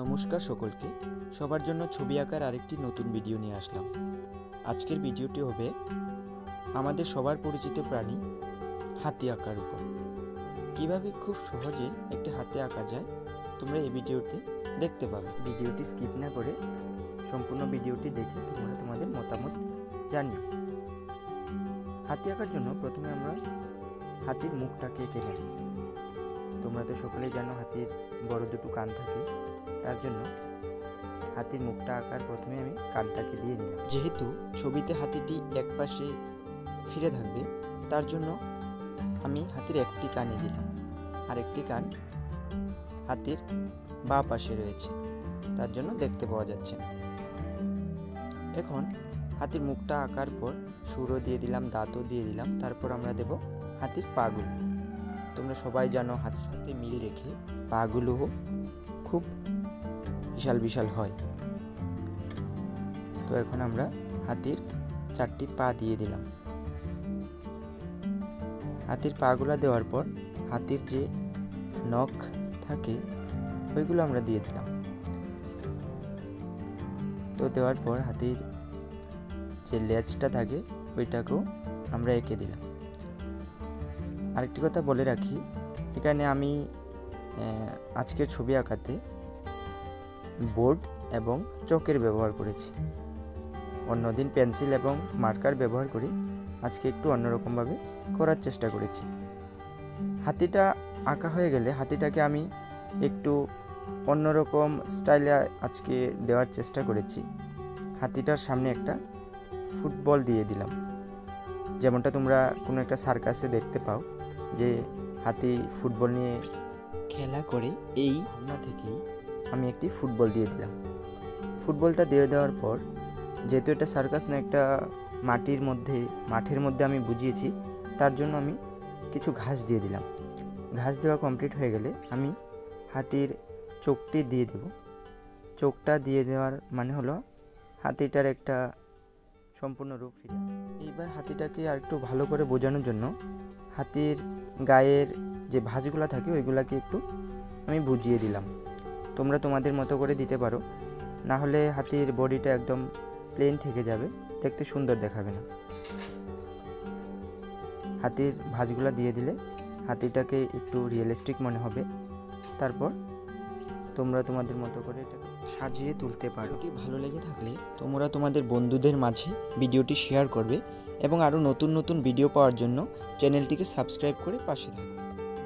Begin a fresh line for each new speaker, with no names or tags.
নমস্কার সকলকে। সবার জন্য ছবি আঁকার আরেকটি নতুন ভিডিও নিয়ে আসলাম। আজকের ভিডিওটি হবে আমাদের সবার পরিচিত প্রাণী হাতি আঁকার উপর। কীভাবে খুব সহজে একটি হাতে আঁকা যায় তোমরা এই ভিডিওতে দেখতে পাবে। ভিডিওটি স্কিপ না করে সম্পূর্ণ ভিডিওটি দেখে তোমরা তোমাদের মতামত জানিও। হাতি আঁকার জন্য প্রথমে আমরা হাতির মুখটাকে এঁকে নেব। তোমরা তো সকলেই জানো হাতির বড় দুটো কান থাকে। তার জন্য হাতির মুখটা আঁকার প্রথমে আমি কানটাকে দিয়ে নিলাম যেহেতু ছবিতে হাতিটি এক পাশে ফিরে থাকবে, তার জন্য আমি হাতির একটি কানে দিলাম। আর একটি কান হাতির বাঁ পাশে রয়েছে, তার জন্য দেখতে পাওয়া যাচ্ছে না। এখন হাতির মুখটা আঁকার পর সুরও দিয়ে দিলাম, দাঁতও দিয়ে দিলাম, তারপর আমরা দেব হাতির পাগুলো। তোমরা সবাই জানো হাতের সাথে মিল রেখে পাগুলোও খুব বিশাল বিশাল হয়। তো এখন আমরা হাতির চারটি পা দিয়ে দিলাম। হাতির পাগুলো দেওয়ার পর হাতির যে নখ থাকে, ওইগুলো আমরা দিয়ে দিলাম। তো দেওয়ার পর হাতির যে লেজটা থাকে, ওইটাকেও আমরা এঁকে দিলাম। আরেকটি কথা বলে রাখি, এখানে আমি আজকের ছবি আঁকাতে বোর্ড এবং চকের ব্যবহার করেছি। অন্যদিন পেন্সিল এবং মার্কার ব্যবহার করি আজকে একটু অন্যরকমভাবে করার চেষ্টা করেছি। হাতিটা আঁকা হয়ে গেলে হাতিটাকে আমি একটু অন্যরকম স্টাইলে আজকে দেওয়ার চেষ্টা করেছি। হাতিটার সামনে একটা ফুটবল দিয়ে দিলাম। যেমনটা তোমরা কোনো একটা সার্কাসে দেখতে পাও যে হাতি ফুটবল নিয়ে খেলা করে এই ভাবনা থেকেই আমি একটি ফুটবল দিয়ে দিলাম। ফুটবলটা দিয়ে দেওয়ার পর, যেহেতু এটা সার্কাস না, একটা মাটির মধ্যে, মাঠের মধ্যে আমি বুঝিয়েছি, তার জন্য আমি কিছু ঘাস দিয়ে দিলাম। ঘাস দেওয়া কমপ্লিট হয়ে গেলে আমি হাতির চোখটি দিয়ে দেব। চোখটা দিয়ে দেওয়ার মানে হলো হাতিটার একটা সম্পূর্ণ রূপ ফিরে এইবার হাতিটাকে আর একটু ভালো করে বোঝানোর জন্য হাতির গায়ের যে ভাঁজগুলো থাকে, ওইগুলাকে একটু আমি বুঝিয়ে দিলাম। তোমরা তোমাদের মতো করে দিতে পারো। না হলে হাতির বডিটা একদম প্লেন থেকে যাবে, দেখতে সুন্দর দেখাবে না। হাতির ভাঁজগুলো দিয়ে দিলে হাতিটাকে একটু রিয়েলিস্টিক মনে হবে। তারপর তোমরা তোমাদের মতো করে এটাকে সাজিয়ে তুলতে পারো। এটি ভালো লেগে থাকলে তোমরা তোমাদের বন্ধুদের মাঝে ভিডিওটি শেয়ার করবে এবং আরও নতুন নতুন ভিডিও পাওয়ার জন্য চ্যানেলটিকে সাবস্ক্রাইব করে পাশে থাকবে।